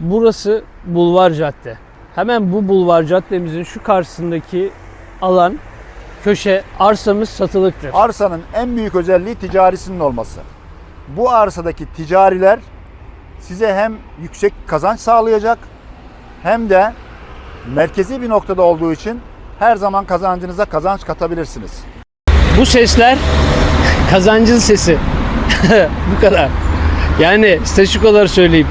Burası Bulvar Cadde. Hemen bu Bulvar Caddemizin şu karşısındaki alan köşe arsamız satılıktır. Arsanın en büyük özelliği ticarisinin olması. Bu arsadaki ticariler size hem yüksek kazanç sağlayacak hem de merkezi bir noktada olduğu için her zaman kazancınıza kazanç katabilirsiniz. Bu sesler kazancın sesi. Bu kadar. Yani size şu kadar söyleyeyim.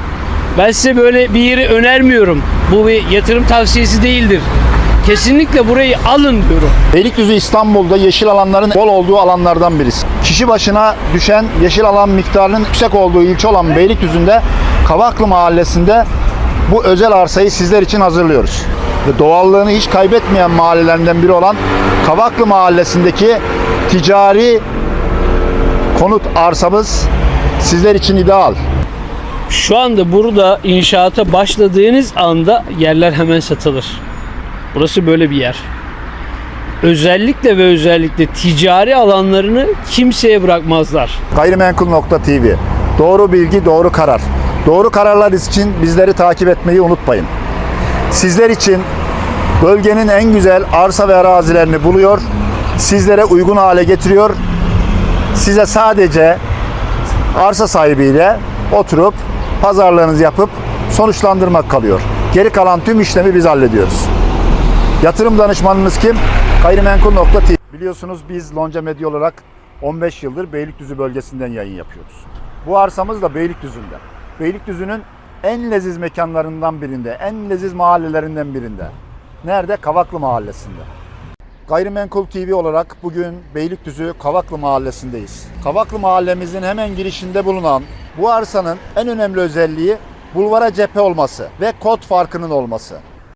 Ben size böyle bir yeri önermiyorum. Bu bir yatırım tavsiyesi değildir. Kesinlikle burayı alın diyorum. Beylikdüzü İstanbul'da yeşil alanların bol olduğu alanlardan birisi. Kişi başına düşen yeşil alan miktarının yüksek olduğu ilçe olan Beylikdüzü'nde Kavaklı Mahallesi'nde bu özel arsayı sizler için hazırlıyoruz. Ve doğallığını hiç kaybetmeyen mahallelerinden biri olan Kavaklı Mahallesi'ndeki ticari konut arsamız sizler için ideal. Şu anda burada inşaata başladığınız anda yerler hemen satılır. Burası böyle bir yer. Özellikle ve özellikle ticari alanlarını kimseye bırakmazlar. Gayrimenkul.tv Doğru bilgi, doğru karar. Doğru kararlar için bizleri takip etmeyi unutmayın. Sizler için bölgenin en güzel arsa ve arazilerini buluyor, sizlere uygun hale getiriyor. Size sadece arsa sahibiyle oturup pazarlığınızı yapıp sonuçlandırmak kalıyor. Geri kalan tüm işlemi biz hallediyoruz. Yatırım danışmanınız kim? Gayrimenkul.tv Biliyorsunuz biz Lonca Medya olarak 15 yıldır Beylikdüzü bölgesinden yayın yapıyoruz. Bu arsamız da Beylikdüzü'nde. Beylikdüzü'nün en leziz mekanlarından birinde, en leziz mahallelerinden birinde. Nerede? Kavaklı Mahallesi'nde. Gayrimenkul TV olarak bugün Beylikdüzü Kavaklı Mahallesi'ndeyiz. Kavaklı Mahallemizin hemen girişinde bulunan bu arsanın en önemli özelliği bulvara cephe olması ve kod farkının olması.